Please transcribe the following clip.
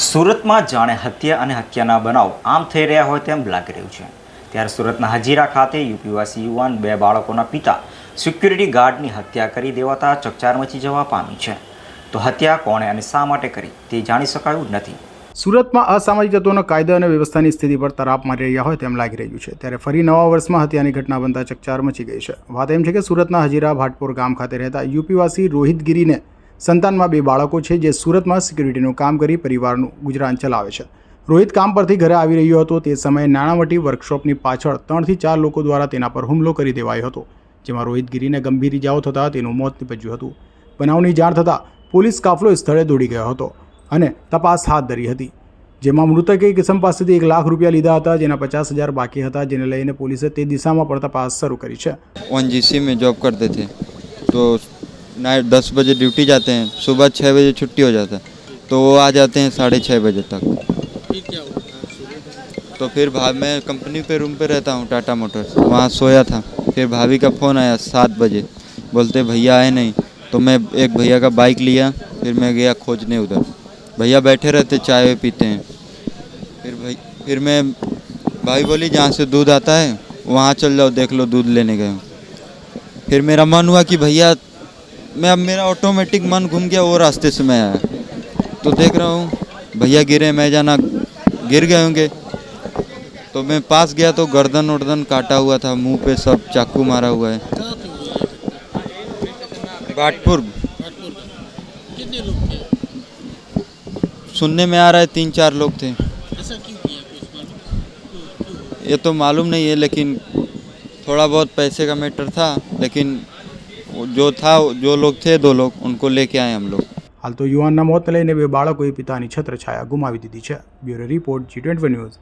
સુરતમાં જાણે હત્યા અને હત્યાના બનાવ આમ થઈ રહ્યા હોય તેમ લાગી રહ્યું છે. ત્યારે સુરતના હજીરા ખાતે યુપીવાસી યુવાન બે બાળકોના પિતા સિક્યુરિટી ગાર્ડની હત્યા કરી દેવાતા ચકચાર મચી જવા પામી છે. તો હત્યા કોણે અને શા માટે કરી તે જાણી શકાયું નથી. સુરતમાં અસામાજિક તત્વોનો કાયદા અને વ્યવસ્થાની સ્થિતિ પર તરાપ મારી રહ્યા હોય તેમ લાગી રહ્યું છે. ત્યારે ફરી નવા વર્ષમાં હત્યાની ઘટના બનતા ચકચાર મચી ગઈ છે. વાત એમ છે કે સુરતના હજીરા ભાટપુર ગામ ખાતે રહેતા યુપીવાસી રોહિત ગીરીને સંતાનમાં બે બાળકો છે જે સુરતમાં સિક્યુરિટીનું કામ કરી પરિવારનું ગુજરાન ચલાવે છે. રોહિત કામ પરથી ઘરે આવી રહ્યો હતો. તે સમયે નાણાવટી વર્કશોપની પાછળ ત્રણથી ચાર લોકો દ્વારા તેના પર હુમલો કરી દેવાયો હતો, જેમાં રોહિતગીરીને ગંભીર ઇજાઓ થતાં તેનું મોત નિપજ્યું હતું. બનાવની જાણ થતાં પોલીસ કાફલો સ્થળે દોડી ગયો હતો અને તપાસ હાથ ધરી હતી, જેમાં મૃતકે કિસમ પાસેથી એક લાખ રૂપિયા લીધા હતા, જેના પચાસ હજાર બાકી હતા, જેને લઈને પોલીસે તે દિશામાં પણ તપાસ શરૂ કરી છે. ઓનજીસી મેં જોબ કરતે થે તો नाइट दस बजे ड्यूटी जाते हैं सुबह छः बजे छुट्टी हो जाता है तो वो आ जाते हैं साढ़े छः बजे तक। तो फिर भा मैं कंपनी पे रूम पे रहता हूँ टाटा मोटर्स। वहाँ सोया था फिर भाभी का फ़ोन आया सात बजे। बोलते भैया आए नहीं। तो मैं एक भैया का बाइक लिया फिर मैं गया खोजने उधर। भैया बैठे रहते चाय पीते हैं। फिर भाई फिर मैं भाई बोली जहाँ से दूध आता है वहाँ चल जाओ देख लो दूध लेने गए फिर मेरा मन हुआ कि भैया मैं अब मेरा ऑटोमेटिक मन घूम गया वो रास्ते से मैं आया। तो देख रहा हूँ भैया गिरे मैं जाना गिर गए होंगे। तो मैं पास गया तो गर्दन उर्दन काटा हुआ था मुँह पे सब चाकू मारा हुआ है। बाटपुर। सुनने में आ रहा है तीन चार लोग थे? ये तो मालूम नहीं है लेकिन थोड़ा बहुत पैसे का मैटर था लेकिन जो था जो लोग थे दो लोग उनको लेके आए हम लोग હાલ તો યુવાનના મોતને લઈને બે બાળકોએ પિતાની છત્રછાયા ગુમાવી દીધી છે bureau report G twenty news